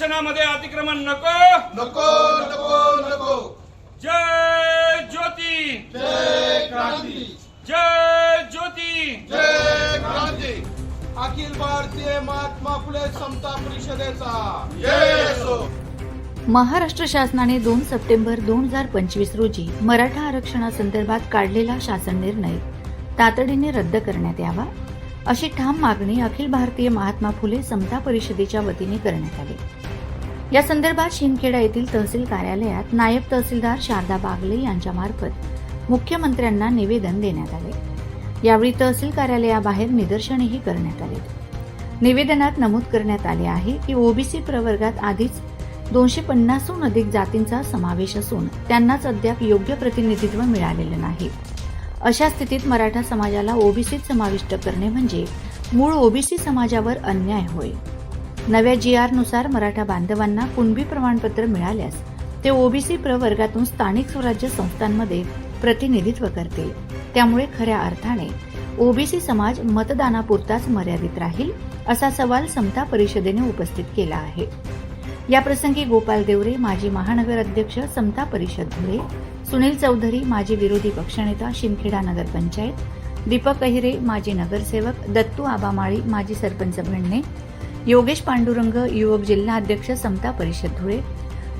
आरक्षणामध्ये अतिक्रमण नको. नको नको नको. जय ज्योती. जय क्रांती. जय ज्योती. जय क्रांती. अखिल भारतीय महात्मा फुले समता परिषदेचा. जय असो महाराष्ट्र शासनाने दोन सप्टेंबर दोन हजार पंचवीस रोजी मराठा आरक्षणासंदर्भात काढलेला शासन निर्णय तातडीने रद्द करण्यात यावा. अशी ठाम मागणी अखिल भारतीय महात्मा फुले समता परिषदेच्या वतीने करण्यात आली. या संदर्भात शिंदखेडा येथील तहसील कार्यालयात नायब तहसीलदार शारदा बागले यांच्यामार्फत मुख्यमंत्र्यांना निवेदन देण्यात आले. यावेळी तहसील कार्यालयाबाहेर निदर्शनेही करण्यात आली. निवेदनात नमूद करण्यात आले आहे की ओबीसी प्रवर्गात आधीच दोनशे पन्नासहून अधिक जातींचा समावेश असून त्यांनाच अद्याप योग्य प्रतिनिधित्व मिळालेलं नाही. अशा स्थितीत मराठा समाजाला ओबीसीत समाविष्ट करणे म्हणजे मूळ ओबीसी समाजावर अन्याय होय. नव्या जी नुसार मराठा बांधवांना कुणबी प्रमाणपत्र मिळाल्यास ते ओबीसी प्रवर्गातून स्थानिक स्वराज्य संस्थांमध्ये प्रतिनिधित्व करतील. त्यामुळे खऱ्या अर्थाने ओबीसी समाज मतदानापुरताच मर्यादित राहील असा सवाल समता परिषदेने उपस्थित केला आहे. याप्रसंगी गोपाल देवरे माजी महानगर अध्यक्ष समता परिषद धुळे सुनील चौधरी माजी विरोधी पक्षनेता शिंदखेडा नगरपंचायत दीपक अहिरे माजी नगरसेवक दत्तू आबामाळी माजी सरपंच भणणे योगेश पांडुरंग युवक जिल्हा अध्यक्ष समता परिषद धुळे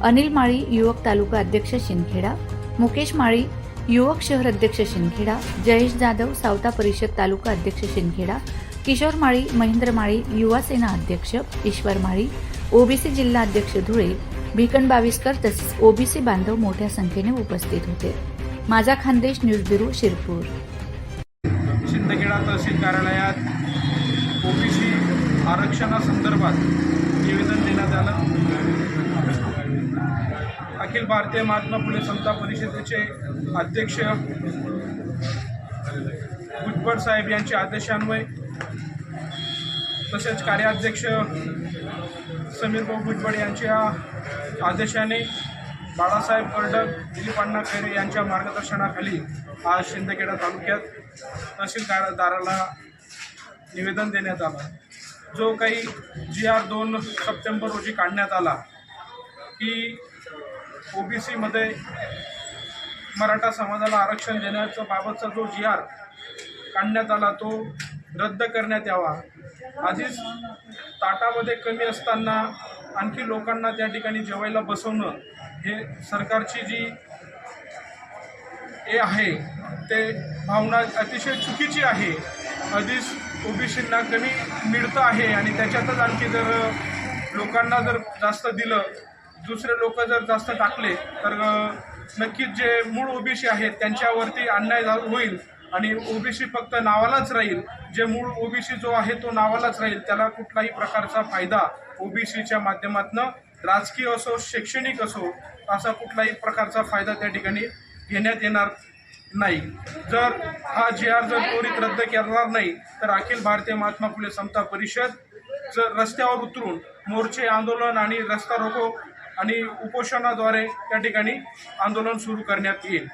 अनिल माळी युवक तालुका अध्यक्ष शिंदखेडा मुकेश माळी युवक शहर अध्यक्ष शिंदखेडा जयेश जाधव सावता परिषद तालुका अध्यक्ष शिंदखेडा किशोर माळी महेंद्र माळी युवा सेना अध्यक्ष ईश्वर माळी ओबीसी जिल्हा अध्यक्ष धुळे भिकण बाविस्कर तसेच ओबीसी बांधव मोठ्या संख्येने उपस्थित होते. माझा खानदेश न्यूज ब्युरो शिरपूर. शिंदखेडा तहसील कार्यालयात ओबीसी आरक्षणासंदर्भात निवेदन देण्यात आलं. अखिल भारतीय महात्मा फुले समता परिषदेचे अध्यक्ष भुजबळ साहेब यांच्या आदेशान्वये तसेच कार्याध्यक्ष समीर भाऊ भुजबळ यांच्या आदेशाने बाळासाहेब कर्डक दिलीप अण्णा खैरे यांच्या मार्गदर्शनाखाली आज शिंदखेडा तालुक्यात तहसीलदाराला निवेदन देण्यात आलं. जो काही जी आर दोन सप्टेंबर रोजी काढण्यात आला की ओ बी सीमध्ये मराठा समाजाला आरक्षण देण्याचा बाबतचा जो जी आर काढण्यात आला तो रद्द करण्यात यावा. आधीच ताटामध्ये कमी असताना आणखी लोकांना त्या ठिकाणी जेवायला बसवणं हे सरकारची जी हे आहे ते भावना अतिशय चुकीची आहे. आधीच ओबीसींना कमी मिळतं आहे आणि त्याच्यातच आणखी जर लोकांना जर जास्त दिलं दुसरे लोक जर जास्त टाकले तर नक्कीच जे मूळ ओबीसी आहेत त्यांच्यावरती अन्याय होईल. आणि ओबीसी फक्त नावालाच राहील. जे मूळ ओबीसी जो आहे तो नावालाच राहील. त्याला कुठलाही प्रकारचा फायदा ओबीसीच्या माध्यमातून राजकीय असो शैक्षणिक असो असा कुठलाही प्रकारचा फायदा त्या ठिकाणी घेण्यात येणार नाही. जर हा जी आर जर त्वरित रद्द करणार नाही तर अखिल भारतीय महात्मा फुले समता परिषद जर रस्त्यावर उतरून मोर्चे आंदोलन आणि रस्ता रोको आणि उपोषणाद्वारे त्या ठिकाणी आंदोलन सुरू करण्यात येईल.